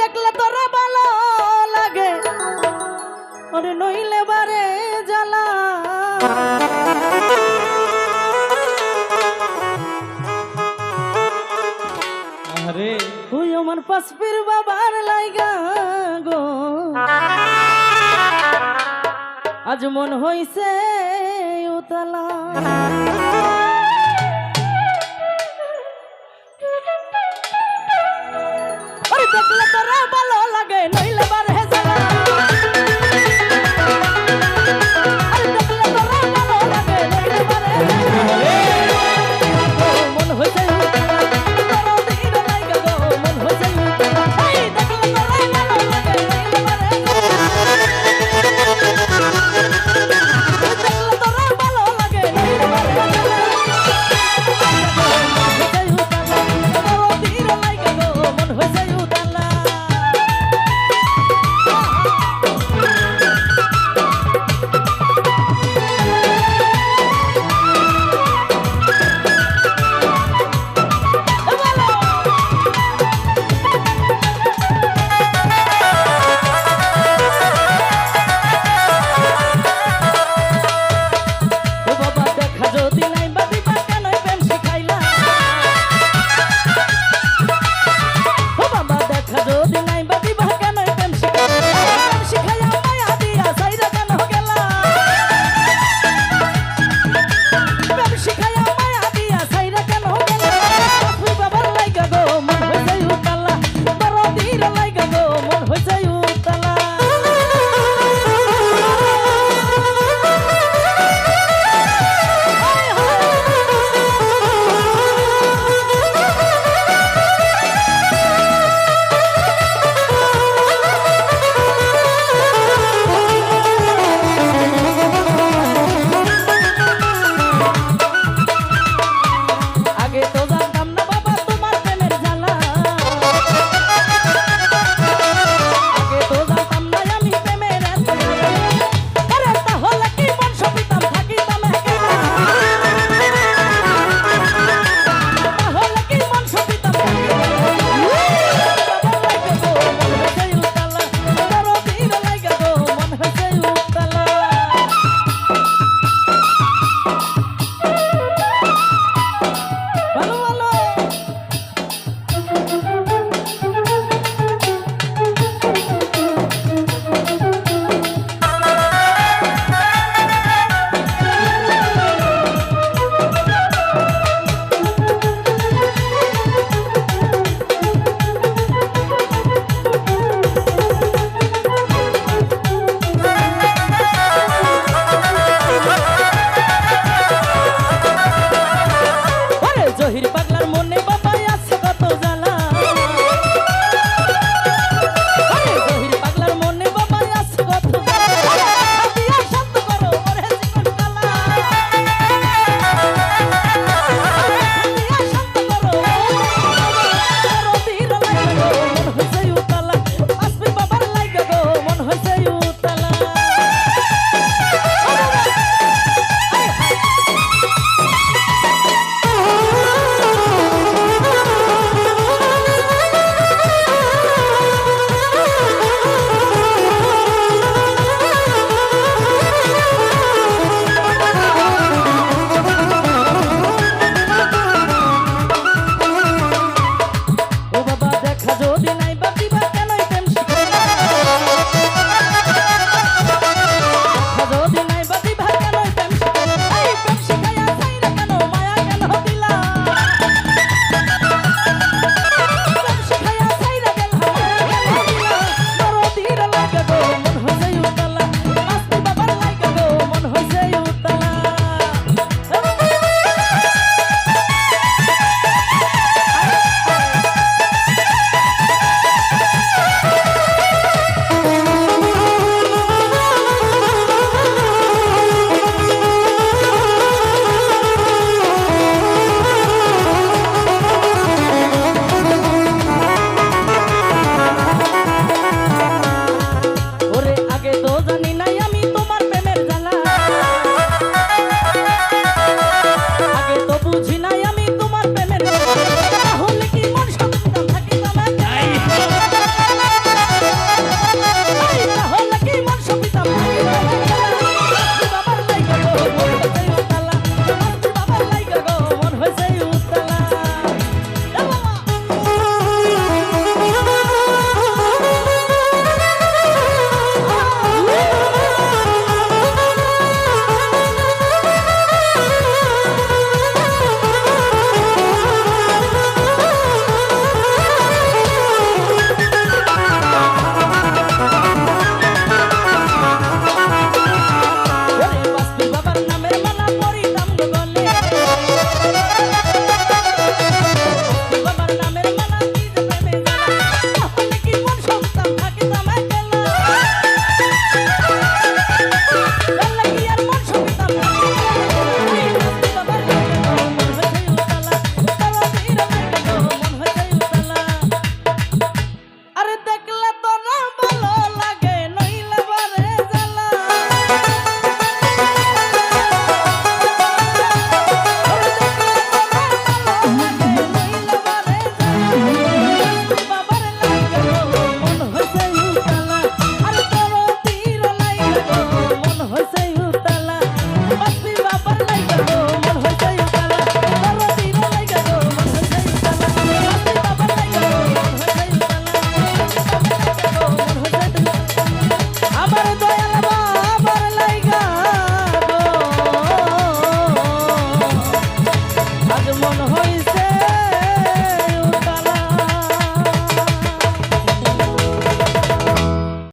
দেখলে তোরা ভালো লাগে। ওরে নইলে বারে জ্বালা। আরে তুই আমার পাশপির বাবার লাইগা গো। আজ মন হইছে উতলা।